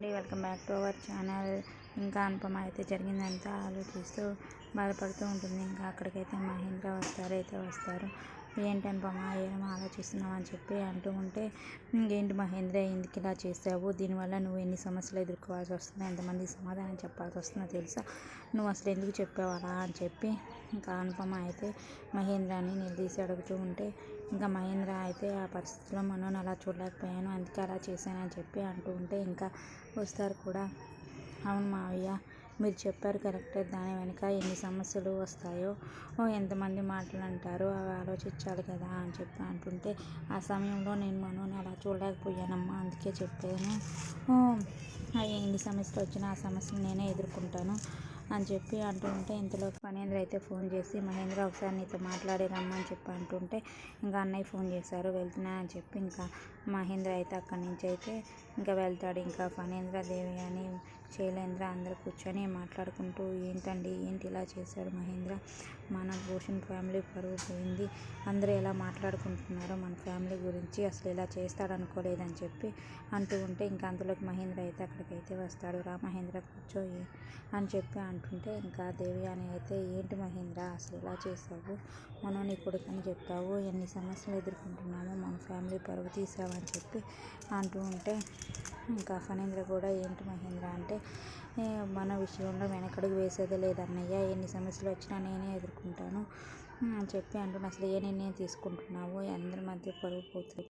అండి. Welcome back to our channel. ఇంకా అనుపమ అయితే జరిగిందంతా ఆలోచిస్తూ బాధపడుతూ ఉంటుంది. ఇంకా అక్కడికైతే మహేంద్ర వస్తారు అయితే వస్తారు. ఏంటి అనుపమ ఏమో ఆలోచిస్తున్నావు అని చెప్పి అంటూ ఉంటే ఇంకేంటి మహేంద్ర ఎందుకు ఇలా చేసావు? దీనివల్ల నువ్వు ఎన్ని సమస్యలు ఎదుర్కోవాల్సి వస్తుంది ఎంతమంది సమాధానం చెప్పాల్సి వస్తుందో తెలుసా? నువ్వు అసలు ఎందుకు చెప్పావు అలా? అని చెప్పి ఇంకా అనుపమ అయితే మహేంద్రని నిలదీసి అడుగుతూ ఉంటే ఇంకా మహేంద్ర అయితే ఆ పరిస్థితిలో మనం అలా చూడలేకపోయాను అందుకే అలా చేశానని చెప్పి అంటూ ఉంటే ఇంకా వస్తారు కూడా. అవును మావయ్య మీరు చెప్పారు కరెక్టే దాని వెనుక ఎన్ని సమస్యలు వస్తాయో ఓ ఎంతమంది మాటలు అంటారో అవి ఆలోచించాలి కదా అని చెప్పి అంటుంటే ఆ సమయంలో నేను మనోని అలా చూడలేకపోయానమ్మా అందుకే చెప్పాను. ఎన్ని సమస్యలు వచ్చినా ఆ సమస్యలు నేనే ఎదుర్కొంటాను. అని చెప్పి అంటూ ఉంటే ఇంతలో మహేంద్ర అయితే ఫోన్ చేసి మహేంద్ర ఒకసారి నీతో మాట్లాడి రమ్మని చెప్పి అంటుంటే ఇంకా అన్నయ్య ఫోన్ చేశారు వెళ్తున్నా అని చెప్పి ఇంకా మహేంద్ర అయితే అక్కడి నుంచి అయితే ఇంకా వెళ్తాడు. ఇంకా ఫణేంద్ర దేవి అని శైలేంద్ర అందరూ కూర్చొని మాట్లాడుకుంటూ ఏంటండి ఏంటి ఇలా చేశాడు మహేంద్ర? మన భూషణ్ ఫ్యామిలీ పరువు పోయింది. అందరూ ఎలా మాట్లాడుకుంటున్నారో మన ఫ్యామిలీ గురించి అసలు ఇలా చేస్తాడు అనుకోలేదని చెప్పి అంటూ ఉంటే ఇంకా అంతలోకి మహేంద్ర అయితే అక్కడికైతే వస్తాడు. రా మహేంద్ర కూర్చో అని చెప్పి అంటుంటే ఇంకా దేవయాని అయితే ఏంటి మహేంద్ర? అసలు ఇలా చేసావు? మనం నీ కొడుకని చెప్పావు ఎన్ని సమస్యలు ఎదుర్కొంటున్నాము మన ఫ్యామిలీ పరువు తీసావని చెప్పి అంటూ ఉంటే ఇంకా ఫణేంద్ర కూడా ఏంటి మహేంద్ర అంటే మన విషయంలో వెనకడుగు వేసేదే లేదన్నయ్య ఎన్ని సమస్యలు వచ్చినా నేనే ఎదుర్కొంటాను అని చెప్పి అంటున్నా అసలు ఏ నిర్ణయం తీసుకుంటున్నావు? అందరి మధ్య పరువు పోతుంది